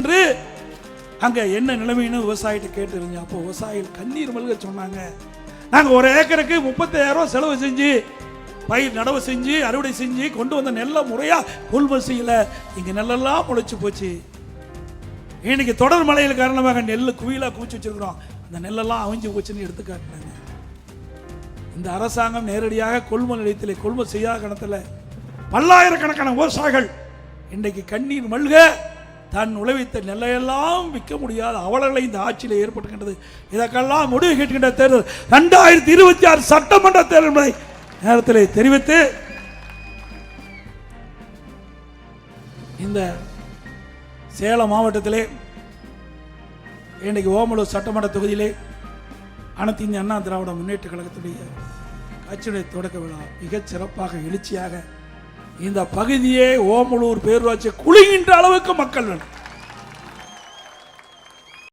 என்று. அங்க என்ன நிலைமைன்னு விவசாயிட்ட கேட்டு அப்போ விவசாயிகள் கண்ணீர் மல்க சொன்னாங்க. நாங்கள் ஒரு ஏக்கருக்கு முப்பத்தாயிரம் செலவு செஞ்சு பயிர் நடவு செஞ்சு அறுவடை செஞ்சு கொண்டு வந்த நெல்லை முறையாக கொள்முதல் செய்யல இங்கே நெல்லெல்லாம் முளைச்சி போச்சு. இன்னைக்கு தொடர் மழையில் காரணமாக நெல் குவியலாக குவிச்சு வச்சிருக்கிறோம். அந்த நெல்லெல்லாம் அவிஞ்சு போச்சுன்னு எடுத்து காட்டினாங்க இந்த அரசாங்கம் நேரடியாக கொள்முதல் நிலையத்தில் கொள்முதல் செய்யாத கணத்தில் பல்லாயிரக்கணக்கான விவசாயிகள் இன்றைக்கு கண்ணீர் மல்க தன் உழைவித்த நெல்லையெல்லாம் விற்க முடியாத அவலங்களை இந்த ஆட்சியில் ஏற்பட்டுகின்றது. இதற்கெல்லாம் முடிவு கேட்கின்ற தேர்தல் ரெண்டாயிரத்தி இருபத்தி ஆறு சட்டமன்ற தேர்தல் நேரத்தில் தெரிவித்து இந்த சேலம் மாவட்டத்திலே இன்றைக்கு ஓமலூர் சட்டமன்ற தொகுதியிலே அனைத்து இந்திய அண்ணா திராவிட முன்னேற்ற கழகத்துடைய கட்சியுடைய தொடக்க விழா மிகச் சிறப்பாக எழுச்சியாக இந்த பகுதியே ஓமலூர் பேரூராட்சி குலுகின்ற அளவுக்கு மக்கள் வேணும்.